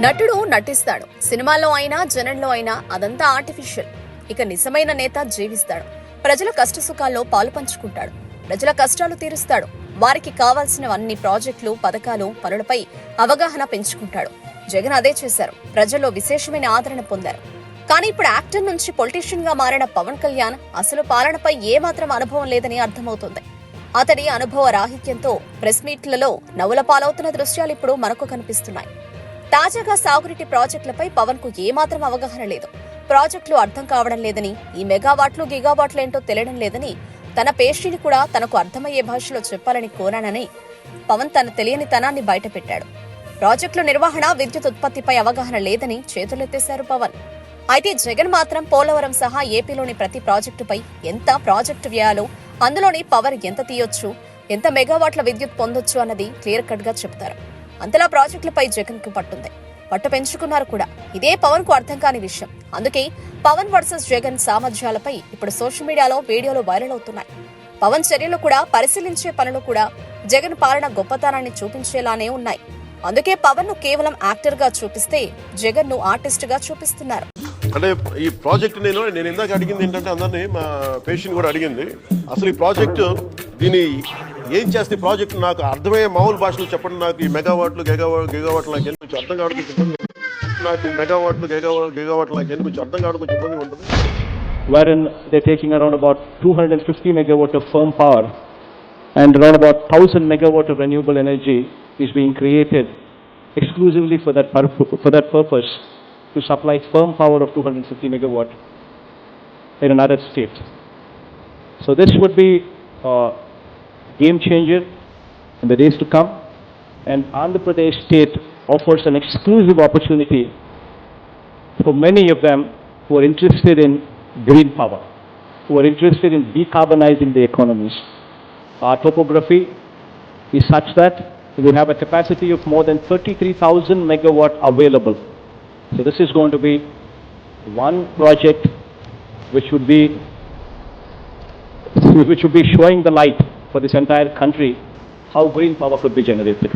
నటుడు నటిస్తాడు. సినిమాలో అయినా జనంలో అయినా అదంతా ఆర్టిఫిషియల్ ఇక నిజమైన నేత జీవిస్తాడు. ప్రజల కష్టసుఖాల్లో పాలు పంచుకుంటాడు. ప్రజల కష్టాలు తీరుస్తాడు. వారికి కావాల్సిన అన్ని ప్రాజెక్టులు పథకాలు పనులపై అవగాహన పెంచుకుంటాడు. జగన్ అదే చేశారు. ప్రజల్లో విశేషమైన ఆదరణ పొందారు. కానీ ఇప్పుడు యాక్టర్ నుంచి పొలిటీషియన్గా మారిన పవన్ కళ్యాణ్ అసలు పాలనపై ఏమాత్రం అనుభవం లేదని అర్థమవుతుంది. అతడి అనుభవ రాహిత్యంతో ప్రెస్ మీట్లలో నవ్వుల పాలవుతున్న దృశ్యాలు ఇప్పుడు మనకు కనిపిస్తున్నాయి. తాజాగా సాగునీటి ప్రాజెక్టులపై పవన్కు ఏమాత్రం అవగాహన లేదు. ప్రాజెక్టులు అర్థం కావడం లేదని ఈ మెగావాట్లు గిగావాట్లు ఏంటో తెలియడం లేదని తన పేషీని కూడా తనకు అర్థమయ్యే భాషలో చెప్పాలని కోరానని పవన్ తన తెలియని తనాన్ని బయటపెట్టాడు. ప్రాజెక్టుల నిర్వహణ విద్యుత్ ఉత్పత్తిపై అవగాహన లేదని చేతులెత్తేశారు పవన్. అయితే జగన్ మాత్రం పోలవరం సహా ఏపీలోని ప్రతి ప్రాజెక్టుపై ఎంత ప్రాజెక్టు వ్యయాలో అందులోని పవర్ ఎంత తీయొచ్చు? ఎంత మెగావాట్ల విద్యుత్ పొందొచ్చు అన్నది క్లియర్ కట్గా చెప్తారు. అంతలా ప్రాజెక్టులపై జగన్కు పట్టుంది. పట్టు పెంచుకున్నారు కూడా. ఇదే పవన్కు అర్థం కాని విషయం. అందుకే పవన్ వర్సెస్ జగన్ సామర్థ్యాలపై ఇప్పుడు సోషల్ మీడియాలో వీడియోలు వైరల్ అవుతున్నాయి. పవన్ చర్యలు కూడా పరిశీలించే పనులు కూడా జగన్ పాలన గొప్పతనాన్ని చూపించేలానే ఉన్నాయి. అందుకే పవన్ను కేవలం యాక్టర్గా చూపిస్తే జగన్ను ఆర్టిస్ట్గా చూపిస్తున్నారు. అంటే ఈ ప్రాజెక్ట్ నేను నేను ఇందాక అడిగింది ఏంటంటే అందరినీ మా పేషెంట్ కూడా అడిగింది. అసలు ఈ ప్రాజెక్ట్ దీని ఏం చేస్తే ప్రాజెక్ట్ నాకు అర్థమయ్యే మామూలు భాషలో చెప్పండి. నాకు ఈ మెగావాట్లు గెగావాట్ గిగావాట్లు నాకు ఎందుకు అర్థం కావడం చెప్పండి నాకు మెగావాట్లు గెగావాట్ గిగావాట్లు నాకు ఎందుకు అర్థం కావడం చెప్పండి ఉంటుంది. Wherein they're taking around about 250 megawatt of firm power and around about 1000 megawatt of renewable energy is being created exclusively for that, for that purpose. To supply firm power of 250 megawatt in another state. So this would be a game changer in the days to come and Andhra Pradesh state offers an exclusive opportunity for many of them who are interested in green power, who are interested in decarbonizing the economies. Our topography is such that we have a capacity of more than 33,000 megawatt available. So this is going to be one project which would be which would be showing the light for this entire country how green power could be generated.